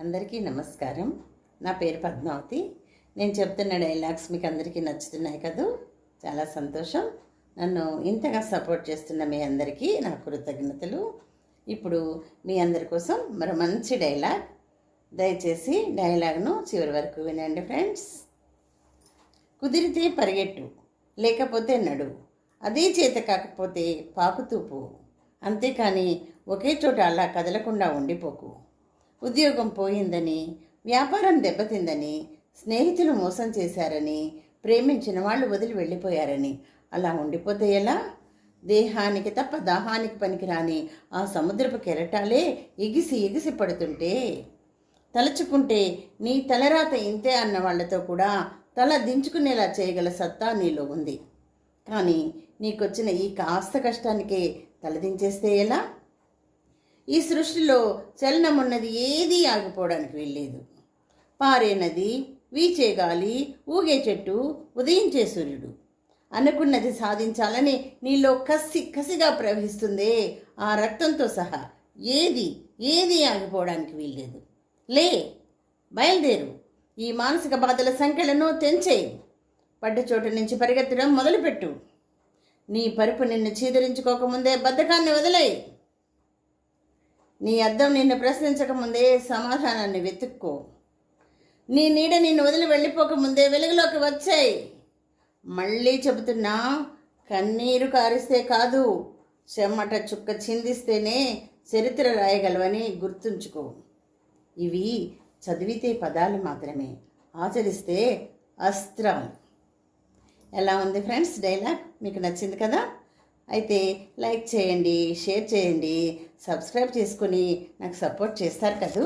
అందరికీ నమస్కారం. నా పేరు పద్మావతి. నేను చెప్తున్న డైలాగ్స్ మీకు అందరికీ నచ్చుతున్నాయి కదూ? చాలా సంతోషం. నన్ను ఇంతగా సపోర్ట్ చేస్తున్న మీ అందరికీ నా కృతజ్ఞతలు. ఇప్పుడు మీ అందరి కోసం మరో మంచి డైలాగ్. దయచేసి డైలాగ్ను చివరి వరకు వినండి ఫ్రెండ్స్. కుదిరితే పరిగెట్టు లేకపోతే నడు. అదే చేత కాకపోతే పాకుతూపు అంతేకాని ఒకే చోట అలా కదలకుండా ఉండిపోకు. ఉద్యోగం పోయిందని వ్యాపారం దెబ్బతిందని స్నేహితులు మోసం చేశారని ప్రేమించిన వాళ్ళు వదిలి వెళ్ళిపోయారని. అలా ఉండిపోతే ఎలా? దేహానికి తప్ప దాహానికి పనికిరాని ఆ సముద్రపు కెరటాలే ఎగిసి ఎగిసి పడుతుంటే. తలుచుకుంటే నీ తలరాత ఇంతే అన్న వాళ్ళతో కూడా తల దించుకునేలా చేయగల సత్తా నీలో ఉంది. కానీ నీకొచ్చిన ఈ కాస్త కష్టానికే తలదించేస్తే ఎలా? ఈ సృష్టిలో చలనమున్నది ఏదీ ఆగిపోవడానికి వీల్లేదు. పారే నది వీచే గాలి ఊగే చెట్టు ఉదయించే సూర్యుడు. అనుకున్నది సాధించాలని నీలో కసి కసిగా ప్రవహిస్తుందే ఆ రక్తంతో సహా ఏది ఏది ఆగిపోవడానికి వీల్లేదు. లే బయలుదేరు. ఈ మానసిక బాధల సంఖ్యలను తెంచేయి. పడ్డ చోటు నుంచి పరిగెత్తడం మొదలుపెట్టు. నీ పరుపు నిన్ను చీదరించుకోకముందే బద్ధకాన్ని వదిలేయి. నీ అద్దం నిన్ను ప్రశ్నించక ముందే సమాధానాన్ని వెతుక్కో. నీ నీడ నిన్ను వదిలి వెళ్ళిపోక ముందే వెలుగులోకి వచ్చాయి. మళ్ళీ చెబుతున్నా కన్నీరు కారిస్తే కాదు చెమ్మట చుక్క చిందిస్తేనే చరిత్ర రాయగలవని గుర్తుంచుకో. ఇవి చదివితే పదాలు మాత్రమే ఆచరిస్తే అస్త్రాలు ఎలా ఉంది ఫ్రెండ్స్ డైలాగ్? మీకు నచ్చింది కదా? అయితే లైక్ చేయండి షేర్ చేయండి సబ్స్క్రైబ్ చేసుకొని నాకు సపోర్ట్ చేస్తారు కదూ?